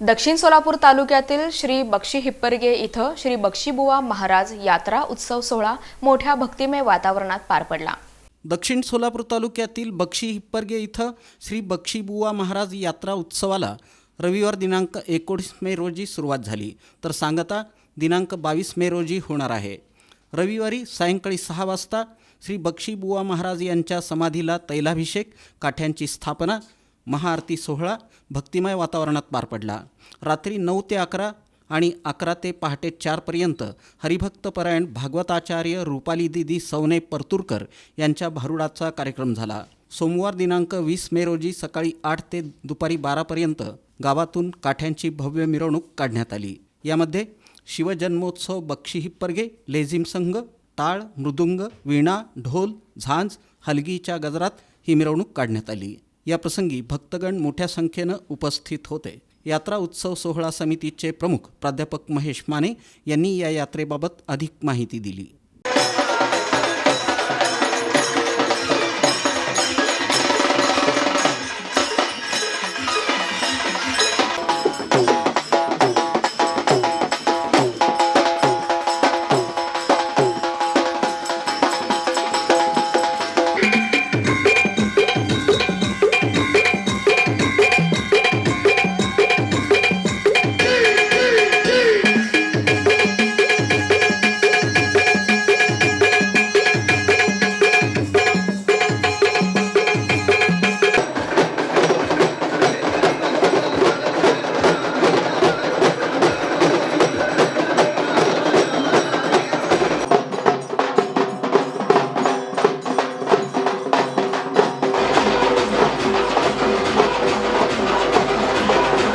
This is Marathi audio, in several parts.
दक्षिण सोलापूर तालुक्यातील श्री बक्षी हिप्परगे इथं श्री बक्षीबुवा महाराज यात्रा उत्सव सोहळा मोठ्या भक्तिमय वातावरणात पार पडला. दक्षिण सोलापूर तालुक्यातील बक्षी हिप्परगे इथं श्री बक्षीबुवा महाराज यात्रा उत्सवाला रविवार दिनांक एकोणीस मे रोजी सुरुवात झाली. तर सांगता दिनांक बावीस मे रोजी होणार आहे. रविवारी सायंकाळी सहा वाजता श्री बक्षीबुवा महाराज यांच्या समाधीला तैलाभिषेक काठ्यांची स्थापना महाआरती सोहळा भक्तिमय वातावरणात पार पडला. रात्री नऊ ते अकरा आणि अकरा ते पहाटे चारपर्यंत हरिभक्तपरायण भागवताचार्य रुपाली दिदी सवने परतुरकर यांच्या भारुडाचा कार्यक्रम झाला. सोमवार दिनांक वीस मे रोजी सकाळी आठ ते दुपारी बारापर्यंत गावातून काठ्यांची भव्य मिरवणूक काढण्यात आली. यामध्ये शिवजन्मोत्सव बक्षी हिप्परगे लेझिम संघ टाळ मृदुंग वीणा ढोल झांज हलगीच्या गजरात ही मिरवणूक काढण्यात आली. या प्रसंगी भक्तगण मोठ्या संख्येनं उपस्थित होते. यात्रा उत्सव सोहळा समितीचे प्रमुख प्राध्यापक महेश माने यांनी या यात्रेबाबत अधिक माहिती दिली.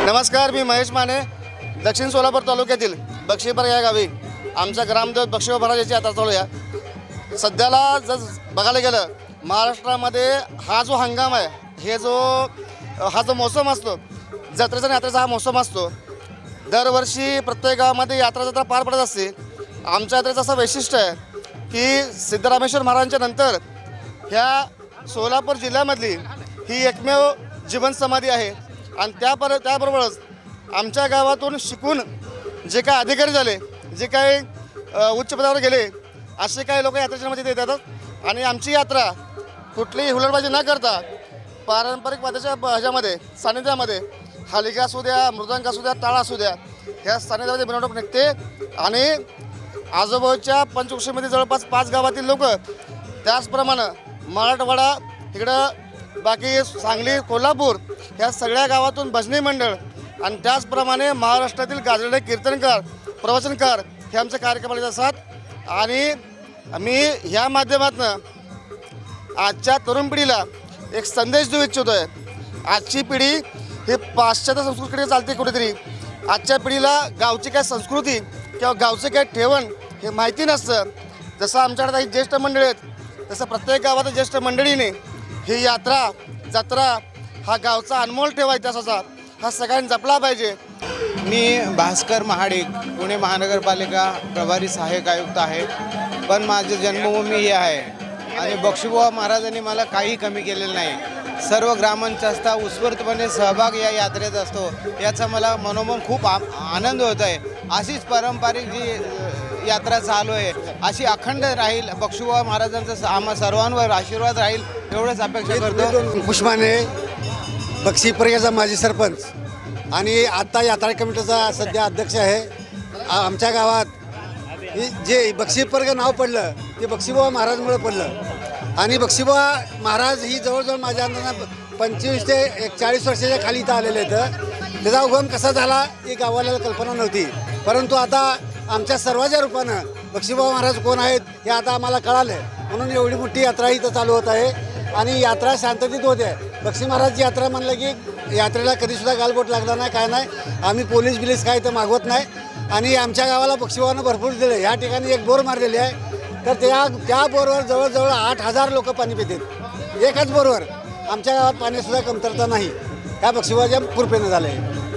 नमस्कार मी महेश माने दक्षिण सोलापूर तालुक्यातील बक्षीपर या गावी. आमच्या ग्रामदेव बक्षीवर महाराजाची यात्रा चालू या सध्याला जर बघायला गेलं महाराष्ट्रामध्ये हा जो हंगाम आहे हे जो हा जो मोसम असतो जत्रेचा आणि यात्रेचा हा मोसम असतो दरवर्षी प्रत्येक गावामध्ये यात्रा जत्रा पार पडत असते. आमच्या यात्रेचं असं वैशिष्ट्य आहे की सिद्धरामेश्वर महाराजांच्या नंतर ह्या सोलापूर जिल्ह्यामधली ही एकमेव जीवन समाधी आहे. आणि त्यापर त्याबरोबरच आमच्या गावातून शिकून जे काय अधिकारी झाले जे काही उच्च पदावर गेले असे काही लोक यात्रेच्यामध्ये येतात. आणि आमची यात्रा कुठलीही हुलडबाजी न करता पारंपरिक वाद्याच्या ह्याच्यामध्ये सानिध्यामध्ये हालिका असू द्या मृदंग असू द्या टाळा असू द्या ह्या सानिध्यामध्ये मिरवणूक निघते. आणि आजोबाच्या पंचकृषीमध्ये जवळपास पाच गावातील लोक त्याचप्रमाणे मराठवाडा इकडं बाकी सांगली कोल्हापूर ह्या सगळ्या गावातून भजनी मंडळ आणि त्याचप्रमाणे महाराष्ट्रातील गाजलेले कीर्तनकार प्रवचनकार हे आमचे कार्यक्रमात असतात. आणि मी ह्या माध्यमातून आजच्या तरुण पिढीला एक संदेश देऊ इच्छितो आहे आजची पिढी ही पाश्चात्य संस्कृतीकडे चालते कुठेतरी. आजच्या पिढीला गावची काय संस्कृती किंवा गावचं काय ठेवण हे माहिती नसतं. जसं आमच्याकडे काही ज्येष्ठ मंडळी आहेत तसं प्रत्येक गावात ज्येष्ठ मंडळीने ही यात्रा जत्रा हा गावचा अनमोल ठेवा इतिहासाचा. हा सगळ्यांनी जपला पाहिजे. मी भास्कर महाडिक पुणे महानगरपालिका प्रभारी सहाय्यक आयुक्त आहे. पण माझी जन्मभूमी ही आहे. आणि बक्षीबुवा महाराजांनी मला काही कमी केलेलं नाही. सर्व ग्रामपंचायतचा उत्स्फूर्तपणे सहभाग या यात्रेत असतो. याचा मला मनोमन खूप आ आनंद होत आहे अशीच पारंपरिक जी यात्रा चालू आहे. अशी अखंड राहील. बक्षीबुवा महाराजांचा स- आम्हा सर्वांवर आशीर्वाद राहील. एवढंच अपेक्षा करतो. पुष्पाने बक्षी पर्याचा माजी सरपंच आणि आता यात्रा कमिटीचा सध्या अध्यक्ष आहे. आमच्या गावात ही जे बक्षीपर्ग नाव पडलं ते बक्षीबाबा महाराजमुळे पडलं. आणि बक्षीबाबा महाराज ही जवळजवळ माझ्या अंदाजानं पंचवीस ते एक चाळीस वर्षाच्या खाली इथं आलेले आहेत. त्याचा उगम कसा झाला ही गावाला कल्पना नव्हती. परंतु आता आमच्या सर्वाच्या रूपानं बक्षीबाबा महाराज कोण आहेत हे आता आम्हाला कळालं म्हणून एवढी मोठी यात्रा इथं चालू होत आहे. आणि यात्रा शांततेत होते. बक्षी महाराजची यात्रा म्हणलं की यात्रेला कधीसुद्धा गालबोट लागला नाही काय नाही. आम्ही पोलीस बिलीस काय तर मागवत नाही. आणि आमच्या गावाला बक्षीबाबानं भरपूर दिले. या ठिकाणी एक बोर मारलेली आहे. तर त्या त्या बोरवर जवळजवळ आठ हजार लोक पाणी पितात एकाच बोरवर आमच्या गावात पाणीसुद्धा कमतरता नाही. ह्या बक्षीबाबाच्या कृपेनं झालं आहे